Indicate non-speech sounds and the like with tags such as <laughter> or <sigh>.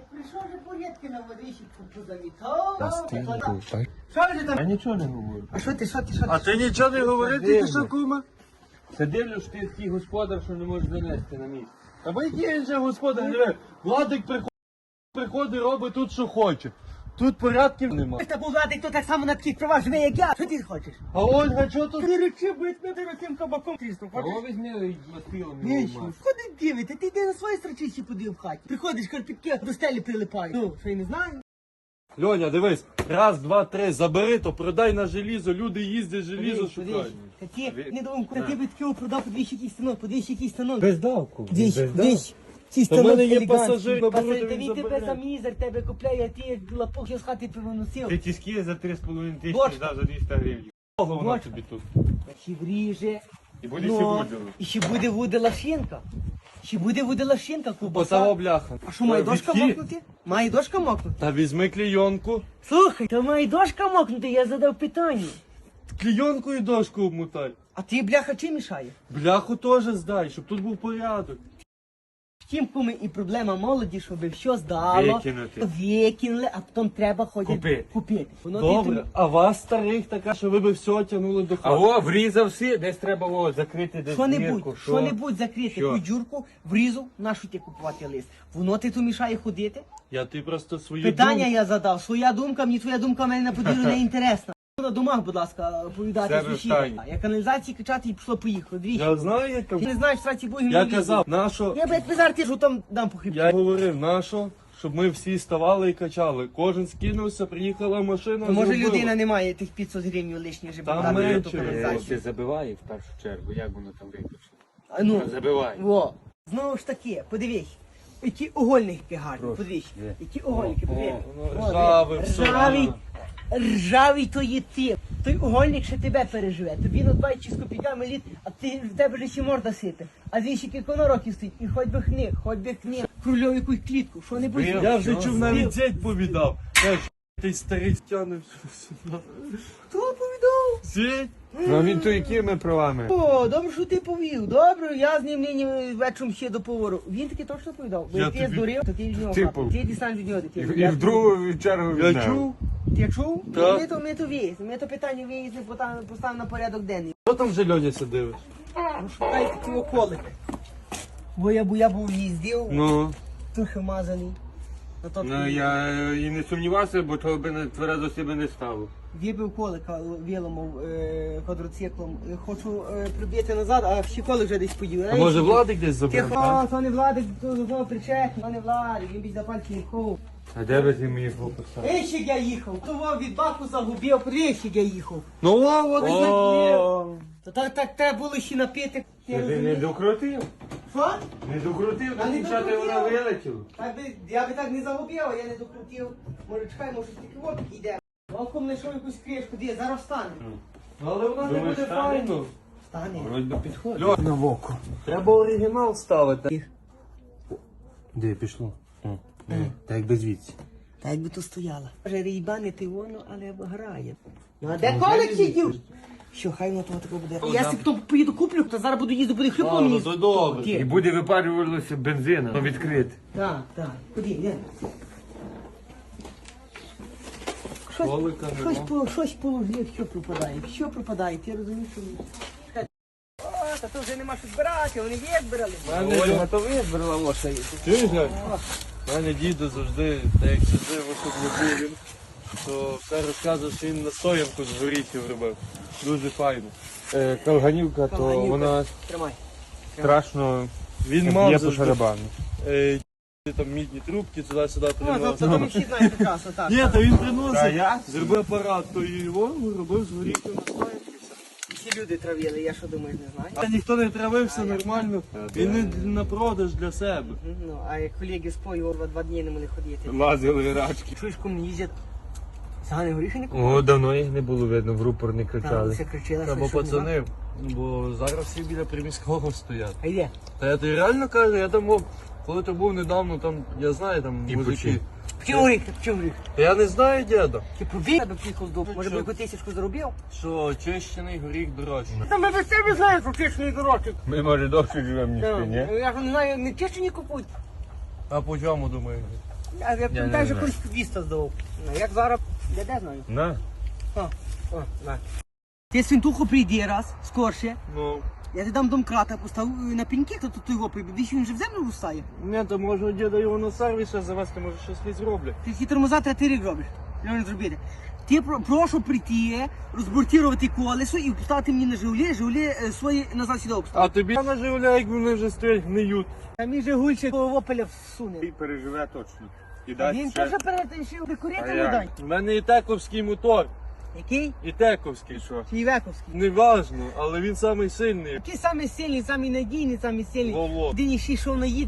Прийшов же порядки на водичку Я нічого не говорю. А що ти, що ти, що А ти? ти нічого не говорити, ти що кума? Це дивлюсь, ти такий господар, що не можеш занести на місце. Та бо який він же господар, диви, Владик приходить, приходить, робить тут, що хоче. Тут порядків нема. Та був Владик, то так само на таких правах живе, як я. Що ти хочеш? А Ольга, чого тут? Ти речи, я тебе цим кабаком трісну. А о, візьми мастилом Ні, його що? Ходи дивити, ти йди на свої страчищі подив в хаті. Приходиш, карпітки до стелі прилипають. Ну, що я не знаю? Льоня, дивись, раз, два, три, забери, то продай на желізо, люди їздять, желізо шукають. Такі, не думку, ти би такого продав по 200 якийсь станок, по 200 якийсь станок. Без давку. Двічі. Ці Та в мене є пасажир, Пасажир, Та він тебе за мізер тебе купляє, а ти як лапок з хати привоносив. Ти тіски за 3,5 тисячі Бочка. дав за 200 гривень. Кого вона тобі тут? Ще вріже. І буде Ну, ще буде. І ще буде буде лашинка. Ще буде буде лашинка, Отава кубаса. бляха. А що, має дошка Відки? мокнути? Має дошка мокнути? Та візьми клейонку. Слухай, то має дошка мокнути, я задав питання. Клейонкою дошку обмотай. А ти, бляха, чим мішає? Бляху теж здай, щоб тут був порядок. Втім, куми, і проблема молоді, щоб все здало, Викинути. викинули, а потім треба ходити Купити. купити. Воно Добре, тобі- а вас старих така, що ви би все тягнули до А хати. о, врізав всі, десь треба о, закрити десь Що-небудь, дірку, що-небудь закрити, Що? яку дюрку, врізу, нашу ти купувати лист. Воно ти тут мішає ходити? Я ти просто свою Питання думку- я задав, своя думка, мені твоя думка мене на поділу не <laughs> інтересна. На домах, будь ласка, повідати Себе сусідам. встань. Я каналізації кричати і пішло поїхало. Двічі. Я знаю, як там. Ти не знаєш, сраці боги Я казав, нащо? Я блядь, зараз ти що там дам по хребту. Я говорив, нащо? Щоб ми всі ставали і качали. Кожен скинувся, приїхала машина. То може зробила. людина не має тих 500 гривень лишніх, щоб Там дати на ту каналізацію. Забиває в першу чергу, як воно там виключено. А ну, Забиває. во. Знову ж таки, подивись. Які угольники гарні, подивись. Які угольники, подивись. воно ржаве, диви, все. Ржавий, то є ти. Той угольник ще тебе переживе. Тобі на 20 з копійками літ, а ти в тебе вже ще морда сити. А дві ще кілька років стоїть. І хоч би хни, хоч би хни. Крульов якусь клітку, що не будь. Я вже чув, навіть зять повідав. Теж ти старий тяне. Хто повідав? Зять? Ну а він то якими правами? О, добре, що ти повів. Добре, я з ним нині вечором ще до повору. Він таки точно повідав. Бо Я як ти тобі- здурів, то ти від нього Ти хапав. пов- Ти дістанеш від нього І, дитину. і в другу чергу Я чув. Ти чув? Так. Ми то, ми то віз. Ми то питання виїзне поставимо на порядок денний. Що там вже Льоня сидиш? Ну, шукай ті околики. Бо я, бо я був їздив, Ну. трохи мазаний. На то Ну я і не сумнівався, бо того би не тверезо себе не стало. Вибив колика віломов е, квадроциклом. Е, Хочу е, прибити назад, а ще колик вже десь подів. А може Владик десь забрав? Тихо, то не владик, то знову причет, то не владик, він біля пальці їхав. А де би ти мені пописав? Рейщик я їхав, то від баку загубив, рейщик я їхав. Ну о, от О. То так, так треба було ще напити. Ти Ти не докрутив? Що? Не докрутив, А не так що ти докрутив? вона вилетіло. Так би, я би так не загубив, а я не докрутив. Може чекай, може тільки от іде. Волком знайшов якусь кришку, де зараз встане. Але вона не Думаєш, буде стане? файно. Встане. Вроді би підходить. Льоня. на воку. Треба оригінал ставити. Де пішло? Так якби звідси. Та якби то стояла. Може рейбанити воно, але грає. Ну а де колик сидів? Що, хай воно того такого буде. Я си потім поїду куплю, то зараз буду їздити, буде Ладно, мені. то добре. І буде випарюватися бензина ну, відкрити. Так, так. Куди, де? Щось, Колика щось, нема. по, щось положив, що пропадає. Що пропадає, ти розумієш, що ні? О, та то вже нема що збирати, вони вік збирали. Мене то вибрала лоша. Чуєш, Льоня? У мене діду завжди, так як висок не був то все розказував, що він настоянку з горіхів робив. Дуже файно. Е, Калганівка, то Калганівка. вона Тримай. страшно Він мав по завжди шарабану. е, там мідні трубки туди-сюди О, то, приносив. то, то прекрасно, так. Ні, то він Та приносив. Зробив апарат, то і його робив з горіхів настоянки. Всі люди травили, я що думаєш, не знаю. Та ніхто не травився нормально. Він не на продаж для себе. Ну, а як колеги з пою два дні не могли ходити. Лазили рачки. Чуєш, кому їздять? Сани горіхи не О, давно їх не було видно, в рупор не Там кричали. все що що нема. пацани, бо зараз всі біля приміського стоять. А йде. Та я тобі реально кажу, я там, мов, коли то був недавно, там, я знаю, там І мужики. Чим горіх? Та Я не знаю, діда, Ти пробіг, тебе приїхав до може би яку тисячку заробив? що очищений горіх дорожчий. Та ми без себе знаємо, що чешні дорожчі. Ми, може, довше живемо, ніж ти, ні? Я ж не знаю, не чешні купують. А по чому думаю? Я, я не пам'ятаю, що колись 200 здавав. Ну, як зараз, я де знаю. На. О, о, на. Ти свинтуху прийди раз, скорше. Ну, Я ти дам домкрата, постав на піньки, то тут його прибіг, він же в землю встає. ні, то може діда його на сервіс ще завести, може щось не зроблять. Ти ті тормозати, а ти рік робиш. Що не зробити? Ти про, прошу прийти, розбортувати колесо і поставити мені на Жигулі, Жигулі е, свої назад сюди А тобі на Жигуля, як вони вже стоять, гниють. А мій Жигульчик того опеля всуне. Він переживе точно. І дасть Він ще. теж перетащив А курити не дай. У мене і тековський мотор, Який? і тековський, що. Чи Івековський? Неважно, але він самий сильний. Який самий сильний, самий надійний, самий сильний. Во-во. Один ще йшов наїде.